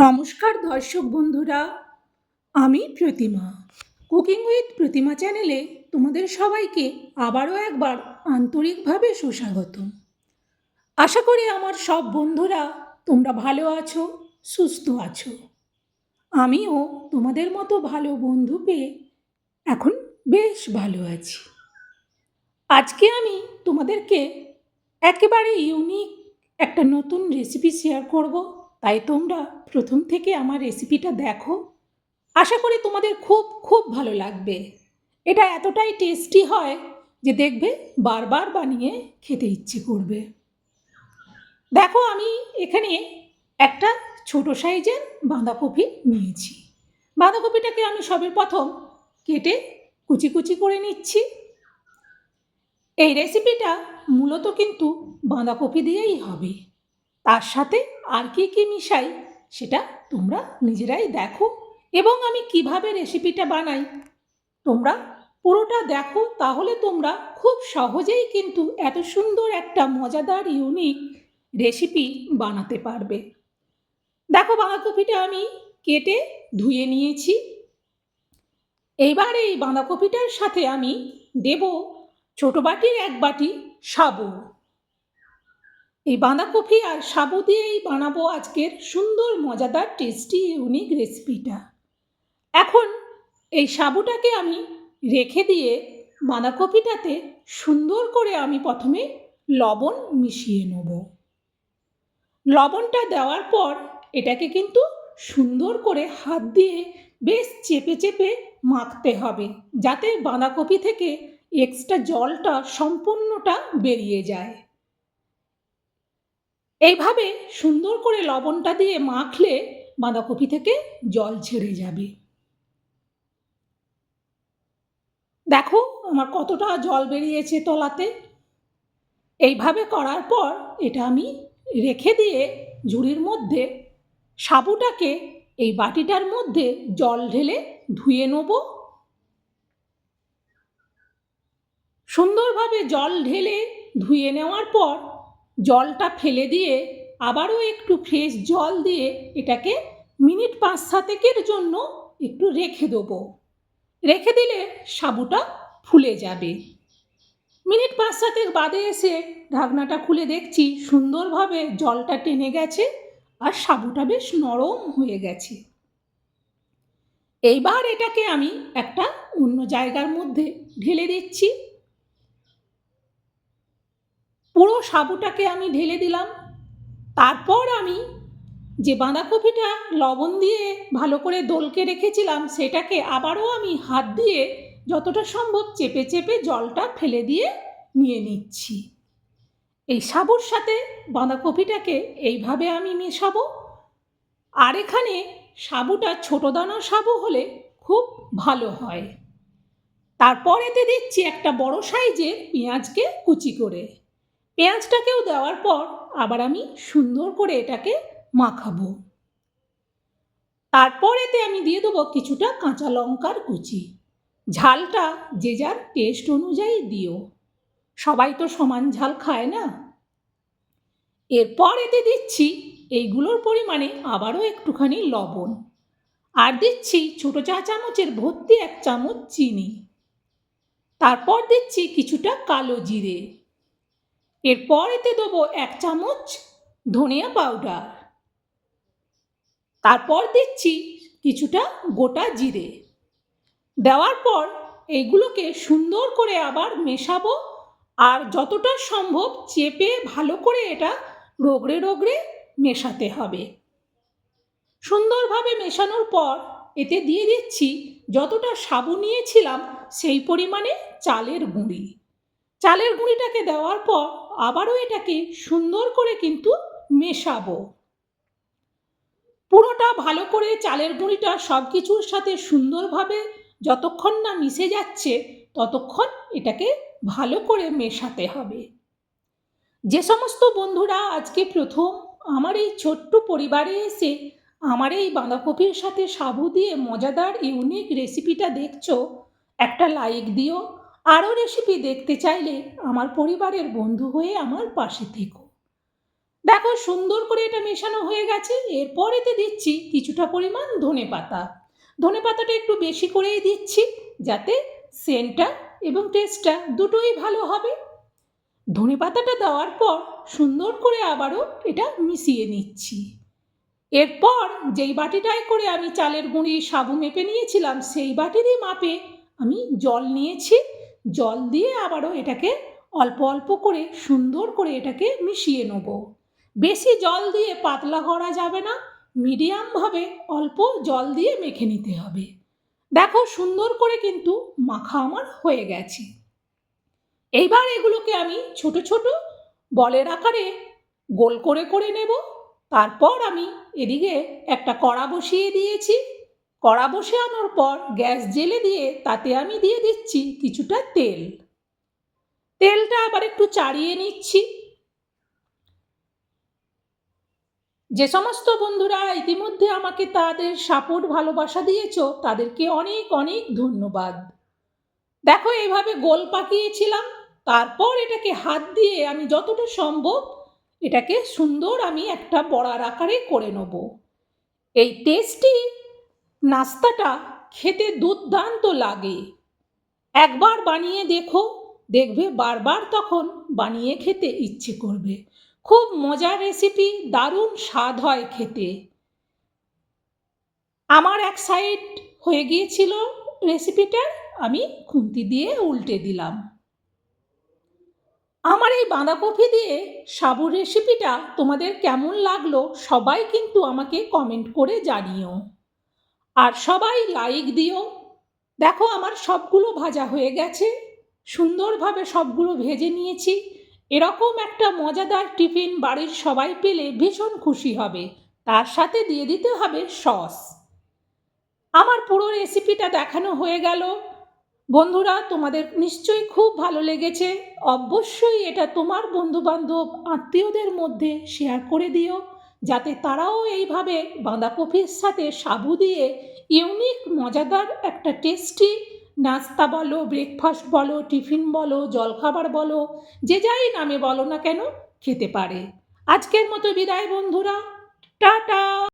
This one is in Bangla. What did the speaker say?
নমস্কার দর্শক বন্ধুরা, আমি প্রতিমা। কুকিং উইথ প্রতিমা চ্যানেলে তোমাদের সবাইকে আবারও একবার আন্তরিকভাবে সুস্বাগত আশা করি আমার সব বন্ধুরা তোমরা ভালো আছো, সুস্থ আছো। আমিও তোমাদের মতো ভালো বন্ধু পেয়ে এখন বেশ ভালো আছি। আজকে আমি তোমাদেরকে একেবারে ইউনিক একটা নতুন রেসিপি শেয়ার করব। তাই তোমরা প্রথম থেকে আমার রেসিপিটা দেখো। আশা করি তোমাদের খুব খুব ভালো লাগবে। এটা এতটাই টেস্টি হয় যে দেখবে বারবার বানিয়ে খেতে ইচ্ছে করবে। দেখো, আমি এখানে একটা ছোট সাইজের বাঁধাকপি নিয়েছি। বাঁধাকপিটাকে আমি সবের প্রথম কেটে কুচি কুচি করে নিচ্ছি। এই রেসিপিটা মূলত কিন্তু বাঁধাকপি দিয়েই হবে। তার সাথে আর কি কি মিশাই সেটা তোমরা নিজেরাই দেখো এবং আমি কীভাবে রেসিপিটা বানাই। তোমরা পুরোটা দেখো তাহলে তোমরা খুব সহজেই কিন্তু এত সুন্দর একটা মজাদার ইউনিক রেসিপি বানাতে পারবে। দেখো বাঁধাকপিটা আমি কেটে ধুয়ে নিয়েছি। এইবার এই বাঁধাকপিটার সাথে আমি দেব ছোটো বাটির এক বাটি সাবু এই বাঁধাকপি আর সাবু দিয়েই বানাবো আজকের সুন্দর, মজাদার টেস্টি ইউনিক রেসিপিটা এখন এই সাবুটাকে আমি রেখে দিয়ে বাঁধাকপিটাতে সুন্দর করে আমি প্রথমে লবণ মিশিয়ে নেব। লবণটা দেওয়ার পর এটাকে কিন্তু সুন্দর করে হাত দিয়ে বেশ চেপে চেপে মাখতে হবে, যাতে বাঁধাকপি থেকে এক্সট্রা জলটা সম্পূর্ণটা বেরিয়ে যায়। এইভাবে সুন্দর করে লবণটা দিয়ে মাখলে বাঁধাকপি থেকে জল ছেড়ে যাবে। দেখো আমার কতটা জল বেরিয়েছে তলাতে। এইভাবে করার পর এটা আমি রেখে দিয়ে ঝুড়ির মধ্যে সাবুটাকে এই বাটিটার মধ্যে জল ঢেলে ধুয়ে নেব। সুন্দরভাবে জল ঢেলে ধুয়ে নেওয়ার পর জলটা ফেলে দিয়ে আবারও একটু ফ্রেশ জল দিয়ে এটাকে মিনিট পাঁচ সাতেকের জন্য একটু রেখে দেবো। রেখে দিলে সাবুটা ফুলে যাবে। মিনিট পাঁচ সাতেক বাদে এসে ঢাকনাটা খুলে দেখছি সুন্দরভাবে জলটা টেনে গেছে আর সাবুটা বেশ নরম হয়ে গেছে। এইবার এটাকে আমি একটা অন্য জায়গার মধ্যে ঢেলে দিচ্ছি। পুরো সাবুটাকে আমি ঢেলে দিলাম। তারপর আমি যে বাঁধাকপিটা লবণ দিয়ে ভালো করে দোলকে রেখেছিলাম, সেটাকে আবারও আমি হাত দিয়ে যতটা সম্ভব চেপে চেপে জলটা ফেলে দিয়ে নিয়ে নিচ্ছি। এই সাবুর সাথে বাঁধাকপিটাকে এইভাবে আমি মেশাবো। আর এখানে সাবুটা ছোটো দানা সাবু হলে খুব ভালো হয়। তারপর এতে দিচ্ছি একটা বড় সাইজের পেঁয়াজকে কুচি করে। পেঁয়াজটাকেও দেওয়ার পর আবার আমি সুন্দর করে এটাকে মাখাবো। তারপর এতে আমি দিয়ে দেবো কিছুটা কাঁচা লঙ্কার কুচি। ঝালটা যে যার টেস্ট অনুযায়ী দিও। সবাই তো সমান ঝাল খায় না। এরপর এতে দিচ্ছি এইগুলোর পরিমাণে আবারও একটুখানি লবণ। আর দিচ্ছি ছোটো চা চামচের ভর্তি এক চামচ চিনি। তারপর দিচ্ছি কিছুটা কালো জিরে। এরপর এতে দেবো এক চামচ ধনিয়া পাউডার। তারপর দিচ্ছি কিছুটা গোটা জিরে। দেওয়ার পর এইগুলোকে সুন্দর করে আবার মেশাবো আর যতটা সম্ভব চেপে ভালো করে এটা রগড়ে রগড়ে মেশাতে হবে। সুন্দরভাবে মেশানোর পর এতে দিয়ে দিচ্ছি যতটা সাবু নিয়েছিলাম সেই পরিমাণে চালের গুঁড়ি। চালের গুঁড়িটাকে দেওয়ার পর আবারও এটাকে সুন্দর করে কিন্তু মেশাবো। পুরোটা ভালো করে চালের গুঁড়িটা সব কিছুর সাথে সুন্দরভাবে যতক্ষণ না মিশে যাচ্ছে, ততক্ষণ এটাকে ভালো করে মেশাতে হবে। যে সমস্ত বন্ধুরা আজকে প্রথম আমার এই ছোট্ট পরিবারে এসে আমার এই বাঁধাকপির সাথে সাবু দিয়ে মজাদার, ইউনিক রেসিপিটা দেখছ, একটা লাইক দিও আরও রেসিপি দেখতে চাইলে আমার পরিবারের বন্ধু হয়ে আমার পাশে থেকো। দেখো, সুন্দর করে এটা মেশানো হয়ে গেছে। এরপর এতে দিচ্ছি কিছুটা পরিমাণ ধনে পাতা। ধনে পাতাটা একটু বেশি করেই দিচ্ছি, যাতে সেন্টটা এবং টেস্টটা দুটোই ভালো হবে। ধনে পাতাটা দেওয়ার পর সুন্দর করে আবারও এটা মিশিয়ে নিচ্ছি। এরপর যেই বাটিটায় করে আমি চালের গুঁড়ি, সাবু মেপে নিয়েছিলাম, সেই বাটিরই মাপে আমি জল নিয়েছি। জল দিয়ে আবারও এটাকে অল্প অল্প করে সুন্দর করে এটাকে মিশিয়ে নেব। বেশি জল দিয়ে পাতলা করা যাবে না মিডিয়ামভাবে অল্প জল দিয়ে মেখে নিতে হবে। দেখো সুন্দর করে কিন্তু মাখা আমার হয়ে গেছে। এইবার এগুলোকে আমি ছোট ছোট বলের আকারে গোল করে করে নেব। তারপর আমি এদিকে একটা কড়া বসিয়ে দিয়েছি। কড়া বসানোর পর গ্যাস জেলে দিয়ে তাতে আমি দিয়ে দিচ্ছি কিছুটা তেল। তেলটা আবার একটু চাড়িয়ে নিচ্ছি। যে সমস্ত বন্ধুরা ইতিমধ্যে আমাকে তাদের সাপোর্ট, ভালোবাসা দিয়েছ, তাদেরকে অনেক অনেক ধন্যবাদ। দেখো এইভাবে গোল পাকিয়েছিলাম। তারপর এটাকে হাত দিয়ে আমি যতটা সম্ভব এটাকে সুন্দর আমি একটা বড়ার আকারে করে নেব। এই টেস্টি নাস্তাটা খেতে দুর্দান্ত লাগে। একবার বানিয়ে দেখো, দেখবে বারবার তখন বানিয়ে খেতে ইচ্ছে করবে। খুব মজার রেসিপি দারুণ স্বাদ হয় খেতে। আমার এক সাইড হয়ে গিয়েছিল রেসিপিটার আমি খুন্তি দিয়ে উল্টে দিলাম। আমার এই বাঁধাকপি দিয়ে সাবুর রেসিপিটা তোমাদের কেমন লাগল সবাই কিন্তু আমাকে কমেন্ট করে জানিও। আর সবাই লাইক দিও। দেখো আমার সবগুলো ভাজা হয়ে গেছে। সুন্দরভাবে সবগুলো ভেজে নিয়েছি। এরকম একটা মজাদার টিফিন বাড়ির সবাই পেলে ভীষণ খুশি হবে। তার সাথে দিয়ে দিতে হবে সস। আমার পুরো রেসিপিটা দেখানো হয়ে গেল। বন্ধুরা, তোমাদের নিশ্চয়ই খুব ভালো লেগেছে। অবশ্যই এটা তোমার বন্ধুবান্ধব, আত্মীয়দের মধ্যে শেয়ার করে দিও। যাতে তারাও এইভাবে বাঁধাকপির সাথে সাবু দিয়ে ইউনিক মজাদার একটা টেস্টি নাস্তা বলো ব্রেকফাস্ট বলো টিফিন বলো, জলখাবার বলো, যে যাই নামে বলো না কেন, খেতে পারে। আজকের মতো বিদায় বন্ধুরা। টাটা!